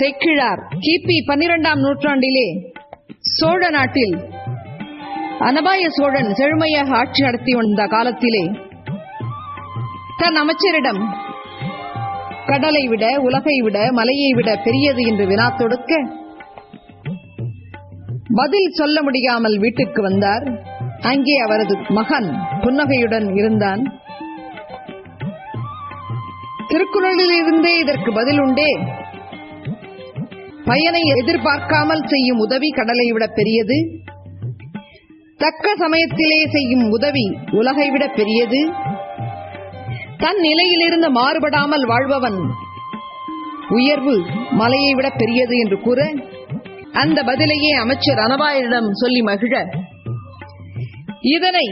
சேக்கிழார் கிபி பன்னிரெண்டாம் நூற்றாண்டிலே சோழ நாட்டில் அனபாய சோழன் செழுமையாக ஆட்சி நடத்தி வந்த காலத்திலே தன் அமைச்சரிடம் கடலை விட உலகை விட மலையை விட பெரியது என்று வினா தொடுக்க பதில் சொல்ல முடியாமல் வீட்டுக்கு வந்தார். அங்கே அவரது மகன் புன்னகையுடன் இருந்தான். திருக்குறளில் இருந்தே இதற்கு பதில் உண்டே. பயனை எதிர்பார்க்காமல் செய்யும் உதவி கடலை விட பெரியது. தக்க சமயத்திலே செய்யும் உதவி உலகை விட பெரியது. தன் நிலையிலிருந்து மாறுபடாமல் வாழ்பவன் உயர்வு மலையை விட பெரியது என்று கூற அந்த பதிலையே அமைச்சர் அனபாயரிடம் சொல்லி மகிழ. இதனை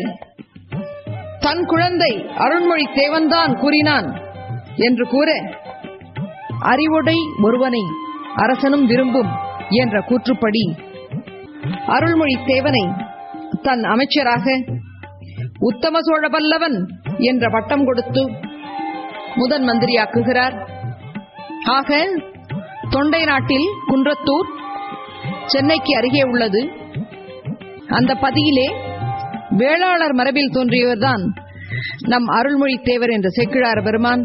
தன் குழந்தை அருண்மொழி தேவன்தான் கூறினான் என்று கூற அறிவுடை ஒருவனை அரசனும் விரும்பும் என்ற கூற்றுப்படி அருள்மொழி தேவனை தன் அமைச்சராக உத்தம சோழ பல்லவன் என்ற பட்டம் கொடுத்து முதன் மந்திரியாக்குகிறார். ஆக தொண்டை நாட்டில் குன்றத்தூர் சென்னைக்கு அருகே உள்ளது. அந்த பதியிலே வேளாளர் மரபில் தோன்றியவர்தான் நம் அருள்மொழி தேவர் என்ற செக்கிழார் பெருமான்.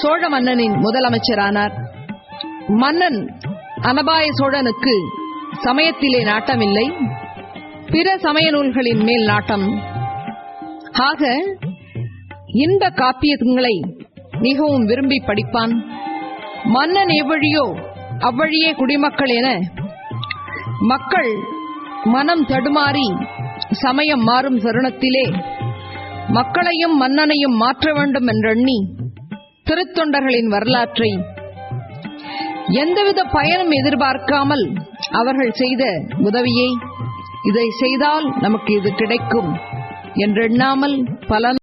சோழ மன்னனின் முதலமைச்சரானார். மன்னன் அனபாய சோழனுக்கு சமயத்திலே நாட்டமில்லை பிற சமய நூல்களின் மேல் நாட்டம். ஆக இந்த காப்பியங்களை மிகவும் விரும்பி படிப்பான். மன்னன் எவ்வழியோ அவ்வழியே குடிமக்கள் என மக்கள் மனம் தடுமாறி சமயம் மாறும் தருணத்திலே மக்களையும் மன்னனையும் மாற்ற வேண்டும் என்றெண்ணி திருத்தொண்டர்களின் வரலாற்றை எந்தவித பயனும் எதிர்பார்க்காமல் அவர்கள் செய்த உதவியை இதை செய்தால் நமக்கு இது கிடைக்கும் என்றெண்ணாமல் பலன்